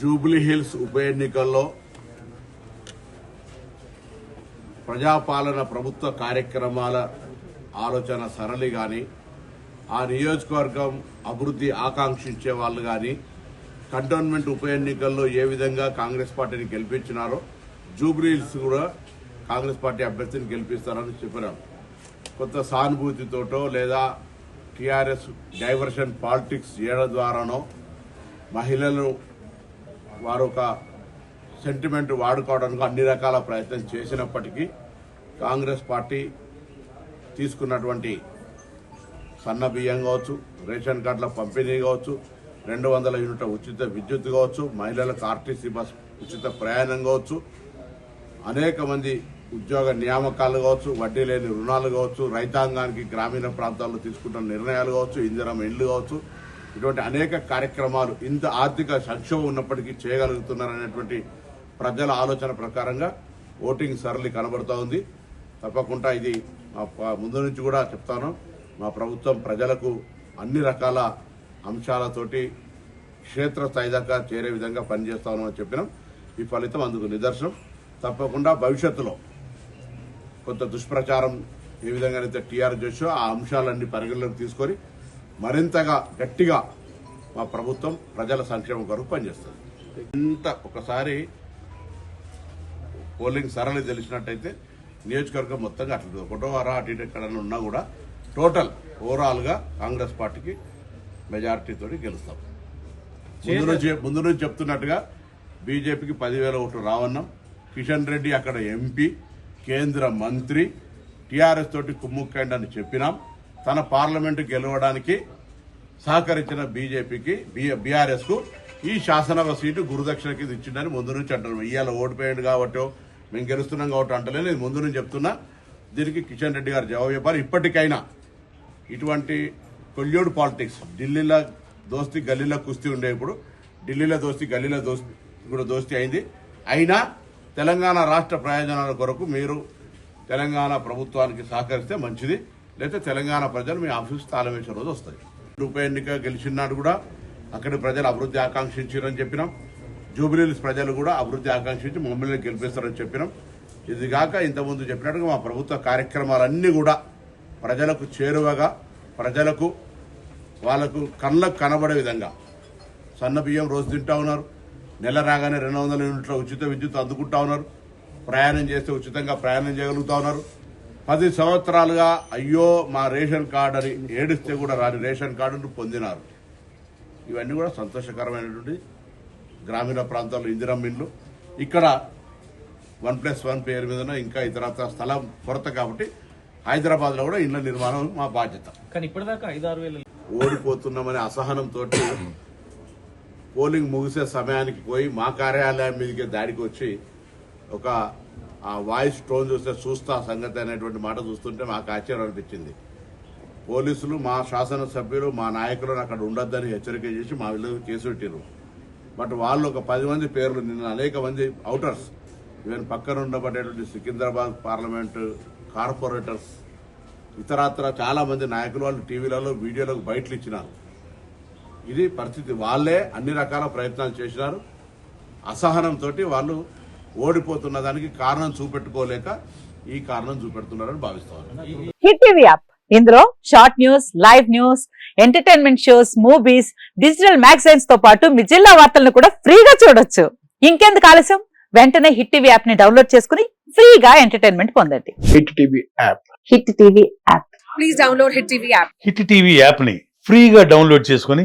Jubilee hills ఉప ఎన్నికల్లో ప్రజాపాలన ప్రభుత్వ కార్యక్రమాల ఆలోచన సరళి కానీ ఆ నియోజకవర్గం అభివృద్ధి ఆకాంక్షించే వాళ్ళు కానీ కంటోన్మెంట్ ఉప ఎన్నికల్లో ఏ విధంగా కాంగ్రెస్ పార్టీని గెలిపించినారో జూబ్లీ హిల్స్ కూడా కాంగ్రెస్ పార్టీ అభ్యర్థిని గెలిపిస్తారని చెప్పినాం. కొంత సానుభూతితోటో లేదా టీఆర్ఎస్ డైవర్షన్ పాలిటిక్స్ చేయడం ద్వారానో మహిళలు వారు ఒక సెంటిమెంట్ వాడుకోవడానికి అన్ని రకాల ప్రయత్నం చేసినప్పటికీ కాంగ్రెస్ పార్టీ తీసుకున్నటువంటి సన్న బియ్యం కావచ్చు రేషన్ కార్డుల పంపిణీ కావచ్చు రెండు వందల యూనిట్ల ఉచిత విద్యుత్ కావచ్చు మహిళలకు ఆర్టీసీ బస్ ఉచిత ప్రయాణం కావచ్చు అనేక మంది ఉద్యోగ నియామకాలు కావచ్చు వడ్డీ లేని రుణాలు కావచ్చు రైతాంగానికి గ్రామీణ ప్రాంతాల్లో తీసుకుంటున్న నిర్ణయాలు కావచ్చు ఇందిరం ఇండ్లు కావచ్చు ఇటువంటి అనేక కార్యక్రమాలు ఇంత ఆర్థిక సంక్షోభం ఉన్నప్పటికీ చేయగలుగుతున్నారనేటువంటి ప్రజల ఆలోచన ప్రకారంగా ఓటింగ్ సరళి కనబడుతూ ఉంది. తప్పకుండా ఇది మా ముందు నుంచి కూడా చెప్తాను. మా ప్రభుత్వం ప్రజలకు అన్ని రకాల అంశాలతోటి క్షేత్రస్థాయి దాకా చేరే విధంగా పనిచేస్తామని చెప్పినాం. ఈ ఫలితం అందుకు నిదర్శనం. తప్పకుండా భవిష్యత్తులో కొంత దుష్ప్రచారం ఏ విధంగానైతే టీఆర్ చేసో ఆ అంశాలన్నీ పరిగణలోకి తీసుకొని మరింతగా గట్టిగా మా ప్రభుత్వం ప్రజల సంక్షేమం కొరకు పనిచేస్తుంది. ఇంత ఒకసారి పోలింగ్ సరళి తెలిసినట్టయితే నియోజకవర్గం మొత్తంగా అట్లా ఒకటో వారా అటు ఇటు ఎక్కడన్నా ఉన్నా కూడా టోటల్ ఓవరాల్గా కాంగ్రెస్ పార్టీకి మెజారిటీతో గెలుస్తాం. ముందు నుంచి ముందు నుంచి చెప్తున్నట్టుగా బీజేపీకి పదివేల ఓట్లు రావన్నాం. కిషన్ రెడ్డి అక్కడ ఎంపీ కేంద్ర మంత్రి టీఆర్ఎస్ తోటి కుమ్ముక్కండి అని చెప్పినాం. తన పార్లమెంటు గెలవడానికి సహకరించిన బీజేపీకి బీఆర్ఎస్కు ఈ శాసనసభ సీటు గురుదక్షిణ కింద ఇచ్చిండని ముందు నుంచి అంటున్నాం. ఇవాళ ఓడిపోయాడు కాబట్టి మేము గెలుస్తున్నాం కాబట్టి అంటలేదు. ముందు నుంచి చెప్తున్నా దీనికి కిషన్ రెడ్డి గారు జవాబు చెప్పారు ఇప్పటికైనా ఇటువంటి కొల్యోడు పాలిటిక్స్ ఢిల్లీలో దోస్తి గల్లీలో కుస్తీ ఉండే ఇప్పుడు ఢిల్లీలో దోస్తి గల్లీలో దోస్తి కూడా దోస్తి అయింది. అయినా తెలంగాణ రాష్ట్ర ప్రయోజనాల కొరకు మీరు తెలంగాణ ప్రభుత్వానికి సహకరిస్తే మంచిది. లేకపోతే తెలంగాణ ప్రజలు మీ ఆఫీస్ తాళం వేసే రోజు వస్తుంది ఉప ఎన్నిక గెలిచినాడు కూడా అక్కడి ప్రజలు అభివృద్ధి ఆకాంక్షించారని చెప్పినాం. జూబిలీస్ ప్రజలు కూడా అభివృద్ధి ఆకాంక్షించి మమ్మల్ని గెలిపిస్తారని చెప్పినాం. ఇది కాక ఇంతకుముందు చెప్పినట్టుగా మా ప్రభుత్వ కార్యక్రమాలన్నీ కూడా ప్రజలకు చేరువగా ప్రజలకు వాళ్ళకు కళ్ళకు కనబడే విధంగా సన్న బియ్యం రోజు తింటా ఉన్నారు. నెల రాగానే రెండు వందల యూనిట్ల ఉచిత విద్యుత్ అందుకుంటా ఉన్నారు. ప్రయాణం చేస్తే ఉచితంగా ప్రయాణం చేయగలుగుతా ఉన్నారు. పది సంవత్సరాలుగా అయ్యో మా రేషన్ కార్డు అని ఏడిస్తే కూడా రాని రేషన్ కార్డును పొందినారు. ఇవన్నీ కూడా సంతోషకరమైనటువంటి గ్రామీణ ప్రాంతాల్లో ఇందిరం ఇండ్లు ఇక్కడ వన్ ప్లస్ వన్ పేరు మీద ఇంకా ఇతరత్ర స్థలం కొరత కాబట్టి హైదరాబాద్లో కూడా ఇళ్ళ నిర్మాణం మా బాధ్యత. కానీ ఇప్పటిదాకా ఐదు ఆరు వేల ఓడిపోతున్నామనే అసహనంతో పోలింగ్ ముగిసే సమయానికి పోయి మా కార్యాలయం మీదకి దాడికి వచ్చి ఒక ఆ వాయిస్ టోన్ చూస్తే చూస్తా సంగతి అనేటువంటి మాట చూస్తుంటే మాకు ఆశ్చర్యం అనిపించింది. పోలీసులు మా శాసనసభ్యులు మా నాయకులను అక్కడ ఉండొద్దని హెచ్చరిక చేసి మా వీళ్ళు కేసు పెట్టారు బట్ వాళ్ళు ఒక పది మంది పేర్లు నిన్న అనేక మంది అవుటర్స్ ఈవెన్ పక్కన ఉండబడేటువంటి సికింద్రాబాద్ పార్లమెంట్ కార్పొరేటర్స్ ఇతరత్ర చాలా మంది నాయకులు వాళ్ళు టీవీలలో వీడియోలకు బయటలు ఇచ్చినారు. ఇది పరిస్థితి. వాళ్ళే అన్ని రకాల ప్రయత్నాలు చేసినారు. అసహనంతో వాళ్ళు ఓడిపోతున్న దానికి కారణం చూపెట్టుకోలేక ఈ కారణం చూపెడుతున్నారని భావిస్తాను హిట్ టీవీ యాప్. ఇందులో short news live news entertainment shows movies digital మ్యాగజైన్స్తో పాటు మీ జిల్లా వార్తలను కూడా ఫ్రీగా చూడొచ్చు. ఇంకెందుకు ఆలస్యం? వెంటనే హిట్ టీవీ యాప్ని డౌన్లోడ్ చేసుకుని ఫ్రీగా ఎంటర్టైన్మెంట్ పొందండి. Hit TV app. Hit TV app. Please download Hit TV app. Hit TV యాప్ని ఫ్రీగా డౌన్లోడ్ చేసుకొని